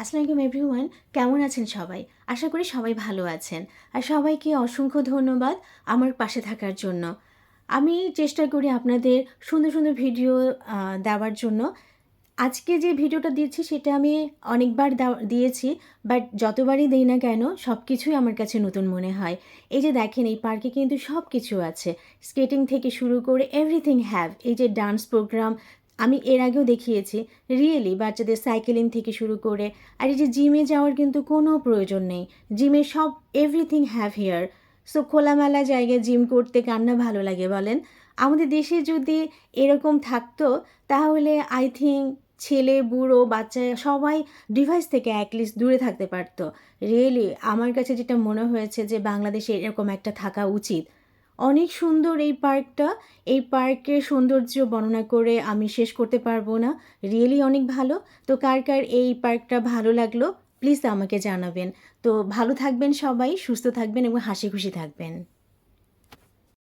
আসসালামু এভরিওয়ান, কেমন আছেন সবাই? আশা করি সবাই ভালো আছেন। আর সবাইকে অসংখ্য ধন্যবাদ আমার পাশে থাকার জন্য। আমি চেষ্টা করি আপনাদের সুন্দর সুন্দর ভিডিও দেওয়ার জন্য। আজকে যে ভিডিওটা দিচ্ছি সেটা আমি অনেকবার দিয়েছি, বাট যতবারই দিই না কেন সব কিছুই আমার কাছে নতুন মনে হয়। এই যে দেখেন, এই পার্কে কিন্তু সব কিছু আছে। স্কেটিং থেকে শুরু করে এভরিথিং হ্যাভ এই যে ডান্স প্রোগ্রাম আমি এর আগেও দেখিয়েছি। রিয়েলি বাচ্চাদের সাইকেলিং থেকে শুরু করে, আর এই যে জিমে যাওয়ার কিন্তু কোনো প্রয়োজন নেই। জিমে সব এভরিথিং হ্যাভ হিয়ার সো খোলামেলা জায়গায় জিম করতে কান্না ভালো লাগে বলেন? আমাদের দেশে যদি এরকম থাকতো, তাহলে আই থিঙ্ক ছেলে, বুড়ো, বাচ্চা সবাই ডিভাইস থেকে অ্যাটলিস্ট দূরে থাকতে পারতো। রিয়েলি আমার কাছে যেটা মনে হয়েছে যে বাংলাদেশে এরকম একটা থাকা উচিত। অনেক সুন্দর এই পার্কটা। এই পার্কের সৌন্দর্য বর্ণনা করে আমি শেষ করতে পারব না। রিয়েলি অনেক ভালো। তো কার কার এই পার্কটা ভালো লাগল প্লিজ আমাকে জানাবেন। তো ভালো থাকবেন সবাই, সুস্থ থাকবেন এবং হাসি খুশি থাকবেন।